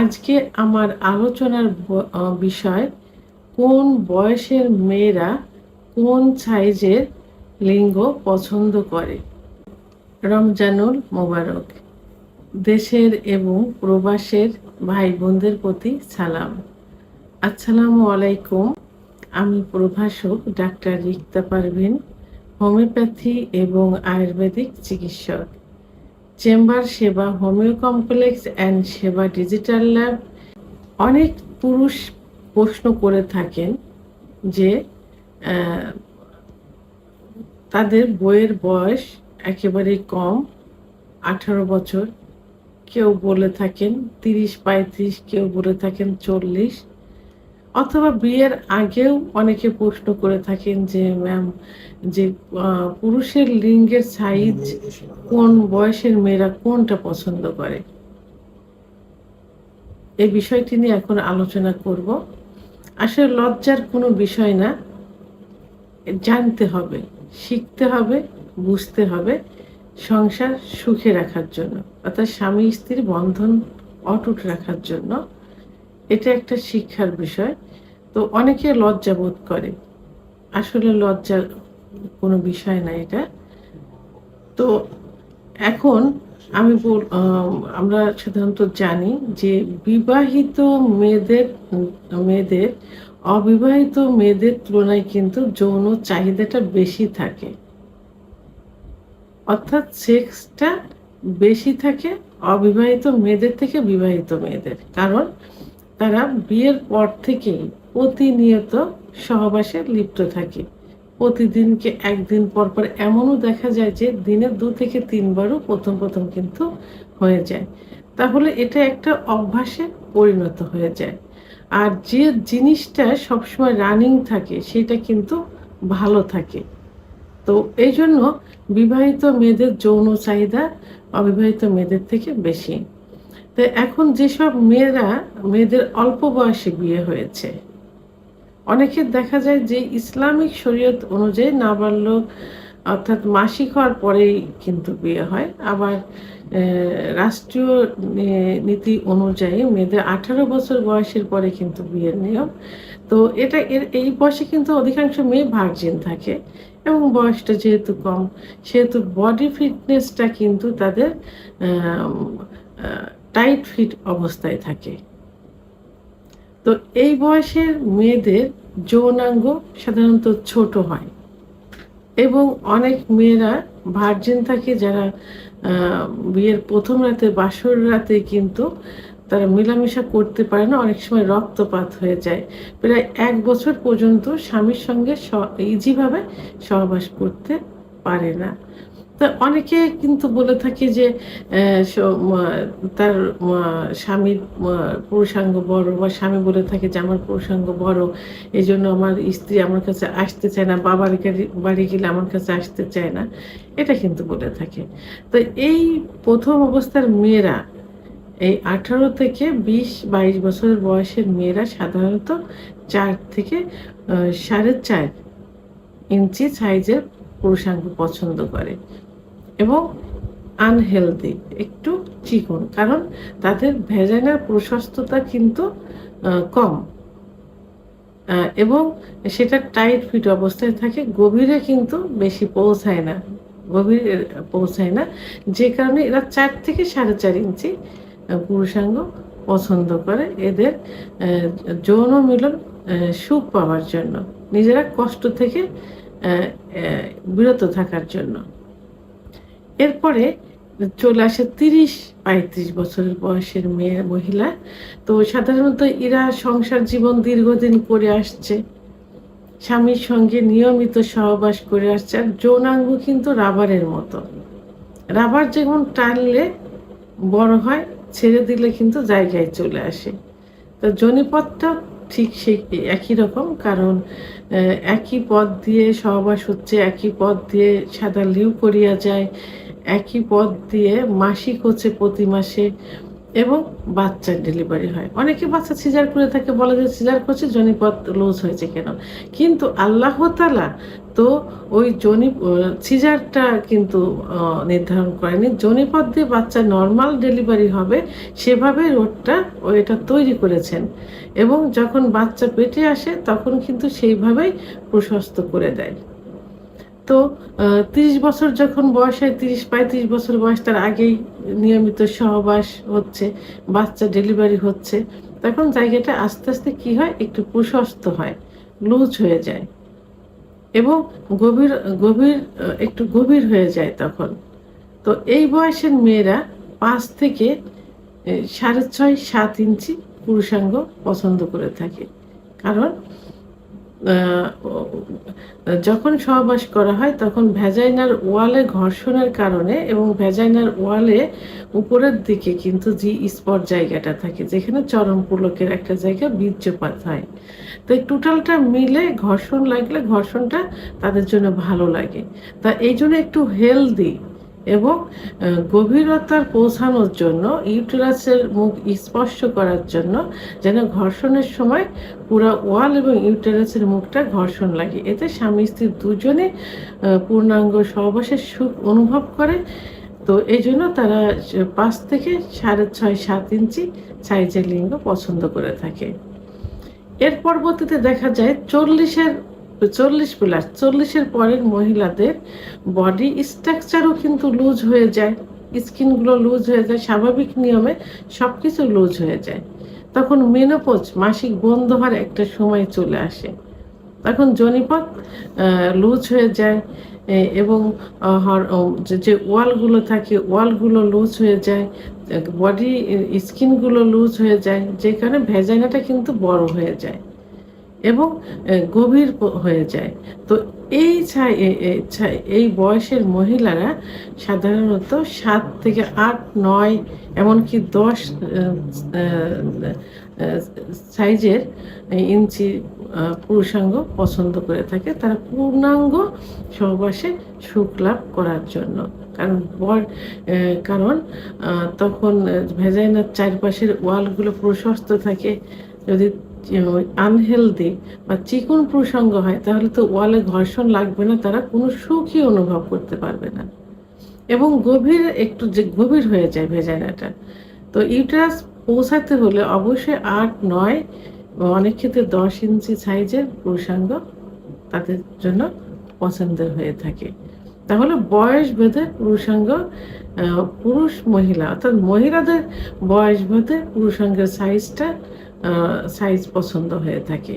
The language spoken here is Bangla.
আজকে আমার আলোচনার বিষয়, কোন বয়সের মেয়েরা কোন সাইজের লিঙ্গ পছন্দ করে? রমজানুল মোবারক। দেশের এবং প্রবাসের ভাই বোনদের প্রতি সালাম। আসসালামু আলাইকুম, আমি প্রভাষক ডাক্তার রিক্তা পারভিন, হোমিওপ্যাথি এবং আয়ুর্বেদিক চিকিৎসক। Chamber, Seva, homeo complex and Seva digital lab অনেক পুরুষ প্রশ্ন করে থাকেন যে তাদের বইয়ের বয়স একেবারেই কম, আঠারো বছর। কেউ বলে থাকেন তিরিশ, পঁয়ত্রিশ, কেউ বলে থাকেন চল্লিশ। অথবা বিয়ের আগেও অনেকে প্রশ্ন করে থাকেন যে, ম্যাম, যে পুরুষের লিঙ্গের সাইজ কোন বয়সের মেয়েরা কোনটা পছন্দ করে? এই বিষয়টি নিয়ে এখন আলোচনা করব। আসলে লজ্জার কোনো বিষয় না। জানতে হবে, শিখতে হবে, বুঝতে হবে সংসার সুখে রাখার জন্য, অর্থাৎ স্বামী স্ত্রীর বন্ধন অটুট রাখার জন্য। এটা একটা শিক্ষার বিষয়। তো অনেকে লজ্জা বোধ করে। আসলে লজ্জার কোনো বিষয় না এটা। তো এখন আমি বল- আমরা সাধারণত জানি যে বিবাহিত মেয়েদের মেয়েদের অবিবাহিত মেয়েদের তুলনায় কিন্তু যৌন চাহিদাটা বেশি থাকে। অর্থাৎ সেক্সটা বেশি থাকে অবিবাহিত মেয়েদের থেকে বিবাহিত মেয়েদের। কারণ তারা বিয়ের পর থেকেই প্রতিনিয়ত সহবাসে লিপ্ত থাকে। প্রতিদিনকে একদিন পর পর এমনও দেখা যায় যে দিনে দু থেকে তিনবারও প্রথম প্রথম কিন্তু হয়ে যায়। তাহলে এটা একটা অভ্যাসে পরিণত হয়ে যায়। আর যে জিনিসটা সবসময় রানিং থাকে, সেটা কিন্তু ভালো থাকে। তো এই জন্য বিবাহিত মেয়েদের যৌন চাহিদা অবিবাহিত মেয়েদের থেকে বেশি। তো এখন যেসব মেয়েরা, মেয়েদের অল্প বয়সে বিয়ে হয়েছে অনেকের দেখা যায় যে ইসলামিক শরীয়ত অনুযায়ী নাবালক অর্থাৎ মাসিক হওয়ার পরেই কিন্তু বিয়ে হয়। আবার রাষ্ট্রীয় নীতি অনুযায়ী মেয়েদের আঠারো বছর বয়সের পরে কিন্তু বিয়ের নিয়ম। তো এটা এর, এই বয়সে কিন্তু অধিকাংশ মেয়ে ভার্জিন থাকে এবং বয়সটা যেহেতু কম, সেহেতু বডি ফিটনেসটা কিন্তু তাদের টাইট ফিট অবস্থায় থাকে। তো এই বয়সের মেয়েদের যৌনাঙ্গ সাধারণত ছোট হয় এবং অনেক মেয়েরা ভার্জিন থাকে যারা বিয়ের প্রথম রাতে, বাসর রাতে কিন্তু তারা মেলামেশা করতে পারে না। অনেক সময় রক্তপাত হয়ে যায়। প্রায় এক বছর পর্যন্ত স্বামীর সঙ্গে ইজিভাবে সহবাস করতে পারে না। তো অনেকে কিন্তু বলে থাকে যে তার স্বামীর পুরুষাঙ্গ বড়, বা স্বামী বলে থাকে যে, আমার পুরুষাঙ্গ বড় এই জন্য আমার স্ত্রী আমার কাছে আসতে চায় না, বাবার বাড়ি গেলে আমার কাছে আসতে চায় না। এটা কিন্তু বলে থাকে। তো এই প্রথম অবস্থার মেয়েরা, এই আঠারো থেকে বিশ, বাইশ বছরের বয়সের মেয়েরা সাধারণত চার থেকে সাড়ে চার ইঞ্চি সাইজের পুরুষাঙ্গ পছন্দ করে এবং আনহেলদি একটু চিকন, কারণ তাদের ভেজাইনার প্রশস্ততা কিন্তু কম। এবং সেটা টাইট ফিট অবস্থায় থাকে, গভীরে কিন্তু বেশি পৌঁছায় না, গভীরে পৌঁছায় না। যে কারণে এরা চার থেকে সাড়ে চার ইঞ্চি পুরুষাঙ্গ পছন্দ করে। এদের যৌন মিলন সুখ পাওয়ার জন্য। নিজেরা কষ্ট থেকে বিরত থাকার জন্য। এরপরে চলে আসে তিরিশ, পঁয়ত্রিশ বছরের বয়সের মেয়ে, মহিলা। তো সাধারণত এরা সংসার জীবন দীর্ঘদিন করে আসছে। স্বামীর সঙ্গে নিয়মিত সহবাস করে আসছে। আর যৌনাঙ্গ কিন্তু রাবারের মতো। রাবার যেমন টানলে বড় হয়, ছেড়ে দিলে কিন্তু জায়গায় চলে আসে। তো জনিপথটা ঠিক সেই একই রকম, কারণ একই পথ দিয়ে সহবাস হচ্ছে, একই পথ দিয়ে সাদা লিউ করিয়া যায়, একই পথ দিয়ে মাসিক হচ্ছে প্রতি মাসে। এবং বাচ্চার ডেলিভারি হয়। অনেকে বাচ্চা সিজার করে থাকে, বলে যে সিজার করছে, জনিপথ লুজ হয়েছে কেন? কিন্তু আল্লাহ তালা তো ওই জনি সিজারটা কিন্তু নির্ধারণ করেনি। জনিপথ দিয়ে বাচ্চা নর্মাল ডেলিভারি হবে, সেভাবে রোডটা ও এটা তৈরি করেছেন। এবং যখন বাচ্চা পেটে আসে, তখন কিন্তু সেইভাবেই প্রশস্ত করে দেয়। তো তিরিশ বছর যখন বয়স হয়, তিরিশ, পঁয়ত্রিশ বছর বয়স তার আগেই নিয়মিত সহবাস হচ্ছে, বাচ্চা ডেলিভারি হচ্ছে। তখন জায়গাটা আস্তে আস্তে কি হয়? একটু প্রশস্ত হয়, লুজ হয়ে যায়। এবং গভীর গভীর একটু গভীর হয়ে যায় তখন। তো এই বয়সের মেয়েরা পাঁচ থেকে সাড়ে ছয়, সাত ইঞ্চি পুরুষাঙ্গ পছন্দ করে থাকে। কারণ যখন সহবাস করা হয়, তখন ভ্যাজাইনার ওয়ালে ঘর্ষণের কারণে এবং ভ্যাজাইনার ওয়ালে উপরের দিকে কিন্তু জি স্পট জায়গাটা থাকে, যেখানে চরম পুলকের একটা জায়গা বীর্যপাত হয়। তো এই টোটালটা মিলে ঘর্ষণ লাগলে ঘর্ষণটা তাদের জন্য ভালো লাগে। তা এই জন্য একটু হেলদি এবং গভীরতার পৌঁছানোর জন্য, ইউটেরাসের মুখ স্পর্শ করার জন্য যেন ঘর্ষণের সময় পুরো ওয়াল এবং ইউটেরাসের মুখটা ঘর্ষণ লাগে। এতে স্বামী স্ত্রী দুজনে পূর্ণাঙ্গ সহবাসের সুখ অনুভব করে। তো এই জন্য তারা পাঁচ থেকে সাড়ে ছয় সাত ইঞ্চি সাইজের লিঙ্গ পছন্দ করে থাকে। এর পরবর্তীতে দেখা যায় চল্লিশের চল্লিশ প্লাস চল্লিশের পরের মহিলাদের বডি স্ট্রাকচারও কিন্তু লুজ হয়ে যায়। স্কিনগুলো লুজ হয়ে যায়, স্বাভাবিক নিয়মে সব কিছু লুজ হয়ে যায়। তখন মেনোপোজ মাসিক বন্ধ হওয়ার একটা সময় চলে আসে। তখন জনিপথ লুজ হয়ে যায় এবং যে ওয়ালগুলো থাকে, ওয়ালগুলো লুজ হয়ে যায় বডি স্কিনগুলো লুজ হয়ে যায়, যে কারণে ভেজাইনাটা কিন্তু বড় হয়ে যায়। এবং গভীর হয়ে যায়। তো এই ছাই এই বয়সের মহিলারা সাধারণত সাত থেকে আট, নয়, এমনকি দশ সাইজের ইঞ্চি পুরুষাঙ্গ পছন্দ করে থাকে। তারা পূর্ণাঙ্গ সহবাসে সুখ লাভ করার জন্য। কারণ বর কারণ তখন ভেজাইনার চারপাশের ওয়ালগুলো প্রশস্ত থাকে। যদি আনহেলদি বা চিকন প্রসঙ্গ হয়, তাহলে তো ওয়ালে ঘর্ষণ লাগবে না, তারা কোনো সুখই অনুভব করতে পারবে না। এবং গভীর, একটু যে গভীর হয়ে যায় ভেজাইনাটা তো ইউটারাস পৌঁছাতে হলে অবশ্যই আট, নয় অনেক ক্ষেত্রে দশ ইঞ্চি সাইজের পুরুষাঙ্গ তাদের জন্য পছন্দের হয়ে থাকে। তাহলে বয়স ভেদে পুরুষাঙ্গ পুরুষ, মহিলা, অর্থাৎ মহিলাদের বয়স ভেদে পুরুষাঙ্গের সাইজটা সাইজ পছন্দ হয়ে থাকে।